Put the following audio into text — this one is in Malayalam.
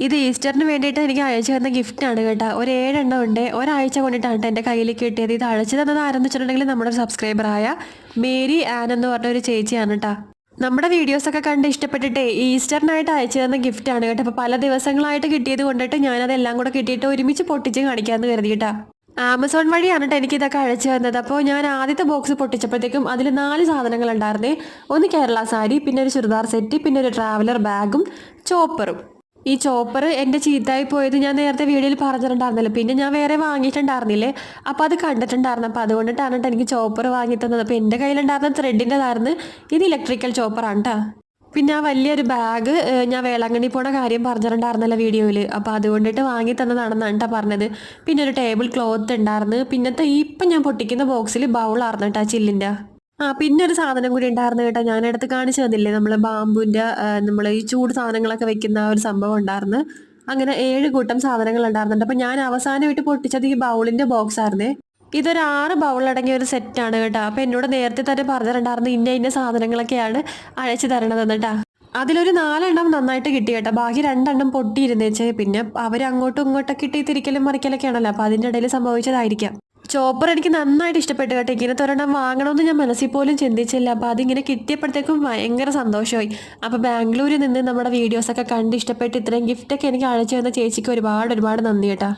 ഇത് ഈസ്റ്ററിന് വേണ്ടിയിട്ട് എനിക്ക് അയച്ചു തന്ന ഗിഫ്റ്റാണ് കേട്ടോ. ഒരു ഏഴെണ്ണം ഉണ്ട്. ഒരാഴ്ച കൊണ്ടിട്ടാണ് എന്റെ കയ്യിലേക്ക് കിട്ടിയത്. ഇത് അയച്ചു തന്നത് ആരെന്ന് നമ്മുടെ സബ്സ്ക്രൈബറായ മേരി ആൻ എന്ന് പറഞ്ഞ ഒരു ചേച്ചിയാണ് കേട്ടോ നമ്മുടെ വീഡിയോസൊക്കെ കണ്ട് ഇഷ്ടപ്പെട്ടിട്ടേ ഈസ്റ്ററിനായിട്ട് അയച്ചു തന്ന ഗിഫ്റ്റാണ് കേട്ടോ. അപ്പോൾ പല ദിവസങ്ങളായിട്ട് കിട്ടിയത് കൊണ്ടിട്ട് ഞാനതെല്ലാം കൂടെ കിട്ടിയിട്ട് ഒരുമിച്ച് പൊട്ടിച്ച് കാണിക്കാമെന്ന് കരുതി കേട്ടോ ആമസോൺ വഴിയാണ് കേട്ടോ എനിക്ക് ഇതൊക്കെ അയച്ചു തന്നത്. അപ്പോൾ ഞാൻ ആദ്യത്തെ ബോക്സ് പൊട്ടിച്ചപ്പോഴത്തേക്കും അതിൽ നാല് സാധനങ്ങൾ ഉണ്ടായിരുന്നേ. ഒന്ന് കേരള സാരി പിന്നെ ഒരു ചുരിദാർ സെറ്റ് പിന്നെ ഒരു ട്രാവലർ ബാഗും ചോപ്പറും ഈ ചോപ്പർ എന്റെ ചീത്തായി പോയത് ഞാൻ നേരത്തെ വീഡിയോയിൽ പറഞ്ഞിട്ടുണ്ടായിരുന്നല്ലോ. പിന്നെ ഞാൻ വേറെ വാങ്ങിയിട്ടുണ്ടായിരുന്നില്ലേ? അപ്പോൾ അത് കണ്ടിട്ടുണ്ടായിരുന്നു. അപ്പോൾ അതുകൊണ്ടിട്ടാണ് എനിക്ക് ചോപ്പർ വാങ്ങി തന്നത്. അപ്പോൾ എന്റെ കയ്യിലുണ്ടായിരുന്ന ത്രെഡിന്റെതായിരുന്നു ഇത് ഇലക്ട്രിക്കൽ ചോപ്പറാണ് കേട്ടോ പിന്നെ ആ വലിയൊരു ബാഗ് ഞാൻ വേളാങ്കണ്ണി പോണ കാര്യം പറഞ്ഞിട്ടുണ്ടായിരുന്നല്ലോ വീഡിയോയിൽ അപ്പോൾ അതുകൊണ്ടിട്ട് വാങ്ങി തന്നതാണെന്നാണ് കേട്ടോ പറഞ്ഞത്. പിന്നെ ഒരു ടേബിൾ ക്ലോത്ത് ഉണ്ടായിരുന്നു. പിന്നത്തെ ഇപ്പം ഞാൻ പൊട്ടിക്കുന്ന ബോക്സിൽ ബൗളായിരുന്നു കേട്ടോ ചില്ലിന്റെ ആ പിന്നെ ഒരു സാധനം കൂടി ഉണ്ടായിരുന്നു കേട്ടോ. ഞാൻ അടുത്ത് കാണിച്ചു തന്നില്ലേ? നമ്മൾ ബാമ്പുവിന്റെ നമ്മൾ ഈ ചൂട് സാധനങ്ങളൊക്കെ വെക്കുന്ന ഒരു സംഭവം ഉണ്ടായിരുന്നു. അങ്ങനെ ഏഴ് കൂട്ടം സാധനങ്ങൾ ഉണ്ടായിരുന്നുണ്ട്. അപ്പൊ ഞാൻ അവസാനമായിട്ട് പൊട്ടിച്ചത് ഈ ബൗളിന്റെ ബോക്സ് ആയിരുന്നേ. ഇതൊരു ആറ് ബൗളടങ്ങിയ ഒരു സെറ്റ് ആണ് കേട്ടോ. അപ്പോൾ എന്നോട് നേരത്തെ തന്നെ പറഞ്ഞിട്ടുണ്ടായിരുന്നു ഇന്ന ഇന്ന സാധനങ്ങളൊക്കെയാണ് അഴച്ചു തരണതെന്ന് അതിലൊരു നാലെണ്ണം നന്നായിട്ട് കിട്ടി കേട്ടോ. ബാക്കി രണ്ടെണ്ണം പൊട്ടിയിരുന്നേച്ചേ. പിന്നെ അവർ അങ്ങോട്ടും ഇങ്ങോട്ടൊക്കെ കിട്ടി ഈ തിരിക്കലും മറിക്കലൊക്കെ ആണല്ലോ അപ്പം അതിന്റെ ഇടയിൽ സംഭവിച്ചതായിരിക്കാം. ചോപ്പർ എനിക്ക് നന്നായിട്ട് ഇഷ്ടപ്പെട്ടു കേട്ടോ. ഇങ്ങനത്തെ ഒരെണ്ണം വാങ്ങണമെന്ന് ഞാൻ മനസ്സിൽ പോലും ചിന്തിച്ചില്ല. അപ്പോൾ അതിങ്ങനെ കിട്ടിയപ്പോഴത്തേക്കും ഭയങ്കര സന്തോഷമായി. അപ്പോൾ ബാംഗ്ലൂരിൽ നിന്ന് നമ്മുടെ വീഡിയോസൊക്കെ കണ്ട് ഇഷ്ടപ്പെട്ട് ഇത്രയും ഗിഫ്റ്റൊക്കെ എനിക്ക് അയച്ചു തന്ന ചേച്ചിക്ക് ഒരുപാട് ഒരുപാട് നന്ദി കേട്ടോ.